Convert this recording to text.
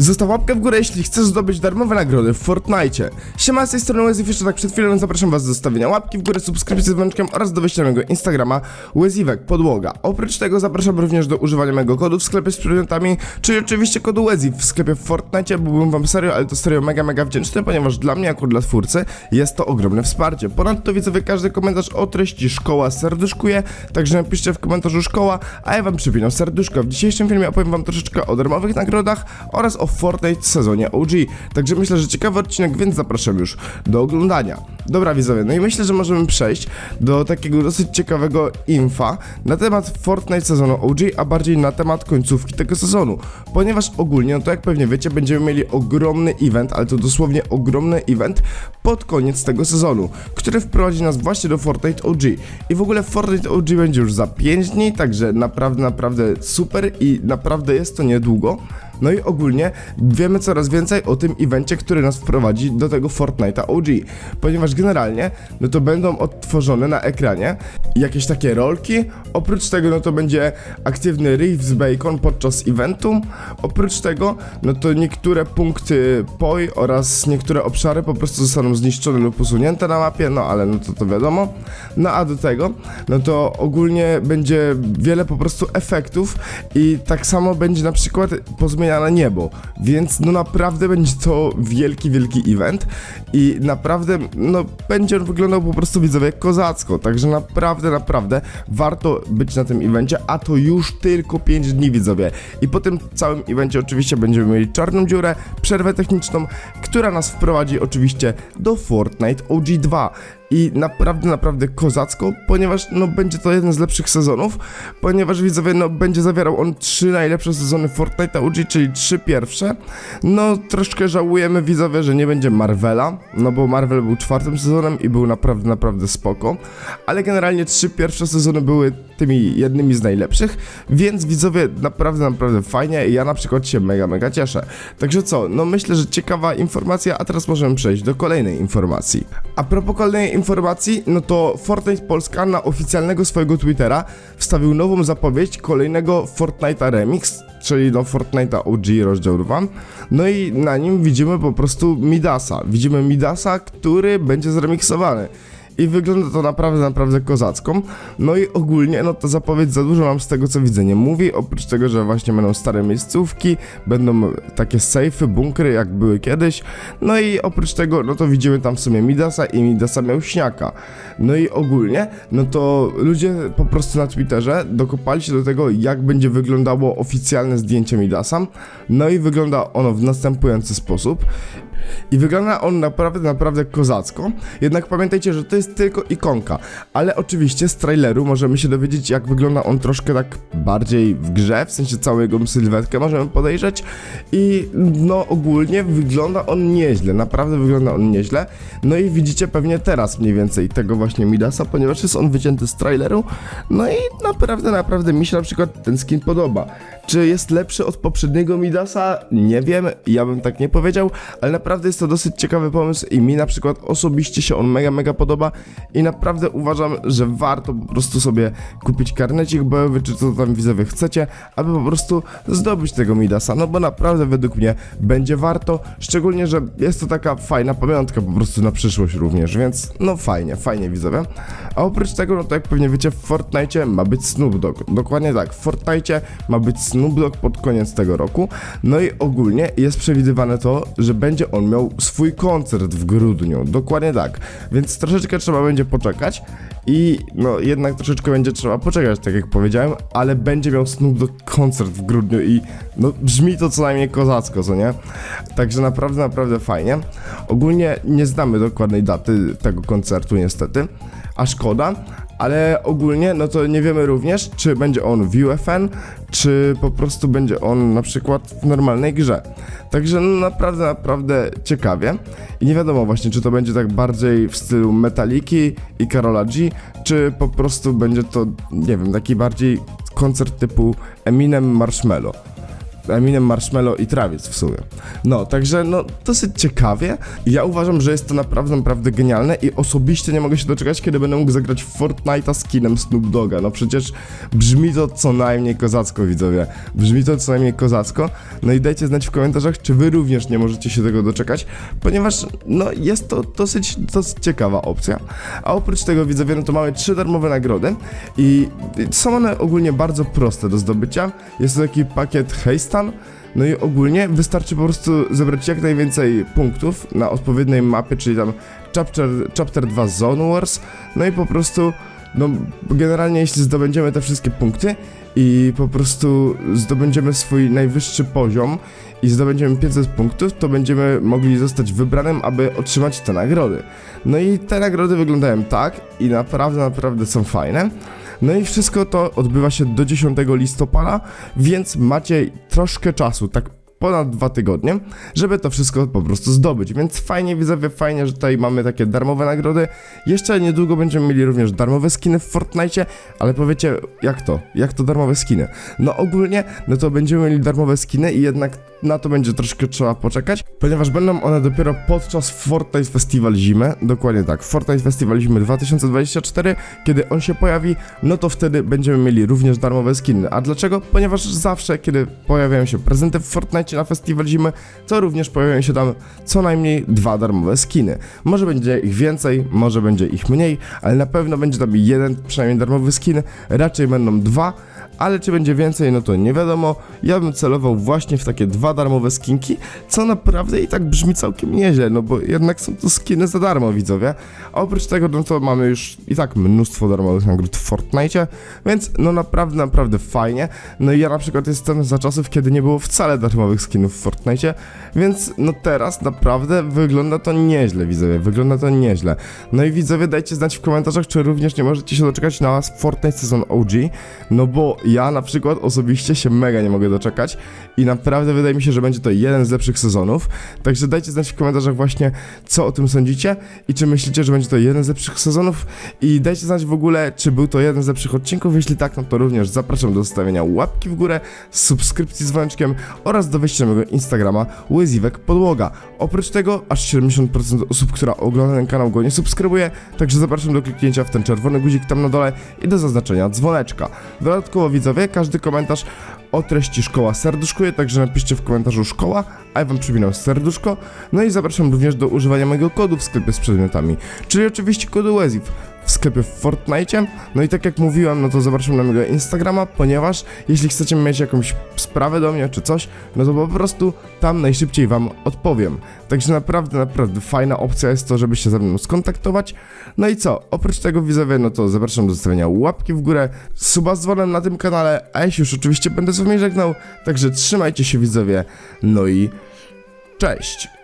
Zostaw łapkę w górę, jeśli chcesz zdobyć darmowe nagrody w Fortnite. Siema, z tej strony Weziv, jeszcze tak przed chwilą zapraszam was do zostawienia łapki w górę, subskrypcji z dzwoneczkiem oraz do wejścia mojego Instagrama Weziwek Podłoga. Oprócz tego zapraszam również do używania mojego kodu w sklepie z przedmiotami, czyli oczywiście kodu Weziv w sklepie w Fortnite. Byłbym wam serio, ale to serio mega, mega wdzięczny, ponieważ dla mnie, jako dla twórcy, jest to ogromne wsparcie. Ponadto widzowie, każdy komentarz o treści szkoła serduszkuje, także napiszcie w komentarzu szkoła, a ja wam przypinam serduszko. W dzisiejszym filmie opowiem wam troszeczkę o darmowych nagrodach oraz o Fortnite sezonie OG. Także myślę, że ciekawy odcinek, więc zapraszam już do oglądania. Dobra widzowie, no i myślę, że możemy przejść do takiego dosyć ciekawego infa na temat Fortnite sezonu OG, a bardziej na temat końcówki tego sezonu. Ponieważ ogólnie, no to jak pewnie wiecie, będziemy mieli ogromny event, ale to dosłownie ogromny event pod koniec tego sezonu, który wprowadzi nas właśnie do Fortnite OG. I w ogóle Fortnite OG będzie już za 5 dni, także naprawdę, naprawdę super i naprawdę jest to niedługo. No i ogólnie wiemy coraz więcej o tym evencie, który nas wprowadzi do tego Fortnite'a OG, ponieważ generalnie no to będą odtworzone na ekranie jakieś takie rolki, oprócz tego no to będzie aktywny Reeves Bacon podczas eventu, oprócz tego no to niektóre punkty POI oraz niektóre obszary po prostu zostaną zniszczone lub usunięte na mapie, no ale no to to wiadomo, no a do tego no to ogólnie będzie wiele po prostu efektów i tak samo będzie na przykład pozmieniane niebo, więc no naprawdę będzie to wielki, wielki event i naprawdę no będzie on wyglądał po prostu widzowie jak kozacko, także naprawdę, naprawdę warto być na tym evencie, a to już tylko 5 dni widzowie. I po tym całym evencie oczywiście będziemy mieli czarną dziurę, przerwę techniczną, która nas wprowadzi oczywiście do Fortnite OG 2 i naprawdę, naprawdę kozacko, ponieważ no będzie to jeden z lepszych sezonów, ponieważ widzowie no będzie zawierał on trzy najlepsze sezony Fortnite OG, czyli trzy pierwsze. No troszkę żałujemy widzowie, że nie będzie Marvela, no bo Marvel był czwartym sezonem i był naprawdę, naprawdę spoko, ale generalnie trzy pierwsze sezony były tymi jednymi z najlepszych, więc widzowie naprawdę, naprawdę fajnie i ja na przykład się mega, mega cieszę. Także co, no myślę, że ciekawa informacja, a teraz możemy przejść do kolejnej informacji. A propos kolejnej informacji, no to Fortnite Polska na oficjalnego swojego Twittera wstawił nową zapowiedź kolejnego Fortnite'a Remix, czyli no Fortnite'a OG rozdział 2. No i na nim widzimy po prostu Midasa. Widzimy Midasa, który będzie zremiksowany. I wygląda to naprawdę, naprawdę kozacką. No i ogólnie, no to zapowiedź za dużo nam z tego co widzę nie mówi, oprócz tego, że właśnie będą stare miejscówki, będą takie sejfy, bunkry jak były kiedyś. No i oprócz tego, no to widzimy tam w sumie Midasa i Midasa miał śniaka. No i ogólnie, no to ludzie po prostu na Twitterze dokopali się do tego, jak będzie wyglądało oficjalne zdjęcie Midasa. No i wygląda ono w następujący sposób. I wygląda on naprawdę, naprawdę kozacko. Jednak pamiętajcie, że to jest tylko ikonka. Ale oczywiście z traileru możemy się dowiedzieć, jak wygląda on troszkę tak bardziej w grze, w sensie całą jego sylwetkę możemy podejrzeć. I no ogólnie wygląda on nieźle, naprawdę wygląda on nieźle. No i widzicie pewnie teraz mniej więcej tego właśnie Midasa, ponieważ jest on wycięty z traileru. No i naprawdę, naprawdę mi się na przykład ten skin podoba. Czy jest lepszy od poprzedniego Midasa? Nie wiem, ja bym tak nie powiedział, ale naprawdę jest to dosyć ciekawy pomysł i mi na przykład osobiście się on mega, mega podoba i naprawdę uważam, że warto po prostu sobie kupić karnecik bojowy, czy co tam widzowie chcecie, aby po prostu zdobyć tego Midasa, no bo naprawdę według mnie będzie warto, szczególnie, że jest to taka fajna pamiątka po prostu na przyszłość również, więc no fajnie, fajnie widzowie. A oprócz tego, no to jak pewnie wiecie, w Fortnite ma być Snoop Dogg, dokładnie tak, w Fortnite ma być Snoop Dogg pod koniec tego roku, no i ogólnie jest przewidywane to, że będzie on miał swój koncert w grudniu, dokładnie tak, więc troszeczkę trzeba będzie poczekać i no jednak troszeczkę będzie trzeba poczekać, tak jak powiedziałem, ale będzie miał Snoop Dogg koncert w grudniu i no brzmi to co najmniej kozacko, co nie? Także naprawdę, naprawdę fajnie. Ogólnie nie znamy dokładnej daty tego koncertu niestety, a szkoda, ale ogólnie no to nie wiemy również, czy będzie on w UFN, czy po prostu będzie on na przykład w normalnej grze. Także no naprawdę, naprawdę ciekawie. I nie wiadomo właśnie, czy to będzie tak bardziej w stylu Metaliki i Karola G, czy po prostu będzie to, nie wiem, taki bardziej koncert typu Eminem Marshmello. Eminem, Marshmello i Travis w sumie. No, także no dosyć ciekawie. Ja uważam, że jest to naprawdę, naprawdę genialne i osobiście nie mogę się doczekać, kiedy będę mógł zagrać Fortnite'a skinem Snoop Dogga. No przecież brzmi to co najmniej kozacko, widzowie. Brzmi to co najmniej kozacko. No i dajcie znać w komentarzach, czy wy również nie możecie się tego doczekać, ponieważ no jest to dosyć, dosyć ciekawa opcja. A oprócz tego, widzowie, no to mamy trzy darmowe nagrody i są one ogólnie bardzo proste do zdobycia. Jest to taki pakiet Heystan, no i ogólnie wystarczy po prostu zebrać jak najwięcej punktów na odpowiedniej mapie, czyli tam chapter, chapter 2 Zone Wars, no i po prostu, no generalnie jeśli zdobędziemy te wszystkie punkty i po prostu zdobędziemy swój najwyższy poziom i zdobędziemy 500 punktów, to będziemy mogli zostać wybranym, aby otrzymać te nagrody. No i te nagrody wyglądają tak i naprawdę, naprawdę są fajne. No i wszystko to odbywa się do 10 listopada, więc macie troszkę czasu, tak ponad dwa tygodnie, żeby to wszystko po prostu zdobyć. Więc fajnie, widzowie, fajnie, że tutaj mamy takie darmowe nagrody. Jeszcze niedługo będziemy mieli również darmowe skiny w Fortnite, ale powiecie, jak to? Jak to darmowe skiny? No ogólnie, no to będziemy mieli darmowe skiny i jednak na to będzie troszkę trzeba poczekać, ponieważ będą one dopiero podczas Fortnite Festival Zimy, dokładnie tak, Fortnite Festival Zimy 2024, kiedy on się pojawi, no to wtedy będziemy mieli również darmowe skiny. A dlaczego? Ponieważ zawsze, kiedy pojawiają się prezenty w Fortnite na Festiwal Zimy, to również pojawiają się tam co najmniej dwa darmowe skiny. Może będzie ich więcej, może będzie ich mniej, ale na pewno będzie tam jeden przynajmniej darmowy skin, raczej będą dwa, ale czy będzie więcej, no to nie wiadomo. Ja bym celował właśnie w takie dwa darmowe skinki, co naprawdę i tak brzmi całkiem nieźle, no bo jednak są to skiny za darmo, widzowie. A oprócz tego, no to mamy już i tak mnóstwo darmowych nagród w Fortnite, więc no naprawdę, naprawdę fajnie. No i ja na przykład jestem za czasów, kiedy nie było wcale darmowych skinów w Fortnite, więc no teraz naprawdę wygląda to nieźle, widzowie, wygląda to nieźle. No i widzowie, dajcie znać w komentarzach, czy również nie możecie się doczekać na Fortnite Season OG, no bo ja na przykład osobiście się mega nie mogę doczekać i naprawdę wydaje mi się, że będzie to jeden z lepszych sezonów. Także dajcie znać w komentarzach właśnie, co o tym sądzicie i czy myślicie, że będzie to jeden z lepszych sezonów i dajcie znać w ogóle, czy był to jeden z lepszych odcinków. Jeśli tak, no to również zapraszam do zostawienia łapki w górę, subskrypcji z dzwoneczkiem oraz do wejścia mojego Instagrama Łyziwek Podłoga. Oprócz tego, aż 70% osób, która ogląda ten kanał go nie subskrybuje, także zapraszam do kliknięcia w ten czerwony guzik tam na dole i do zaznaczenia dzwoneczka. Dodatkowo widzowie, każdy komentarz o treści szkoła serduszkuje, także napiszcie w komentarzu szkoła, a ja wam przypominam serduszko. No i zapraszam również do używania mojego kodu w sklepie z przedmiotami, czyli oczywiście kodu WEZIV w sklepie w Fortnite. No i tak jak mówiłem, no to zapraszam na mojego Instagrama, ponieważ jeśli chcecie mieć jakąś sprawę do mnie czy coś, no to po prostu tam najszybciej wam odpowiem. Także naprawdę, naprawdę fajna opcja jest to, żeby się ze mną skontaktować. No i co? Oprócz tego widzowie, no to zapraszam do zostawienia łapki w górę, suba z dzwonem na tym kanale, a ja się już oczywiście będę z wami żegnał, także trzymajcie się widzowie, no i cześć!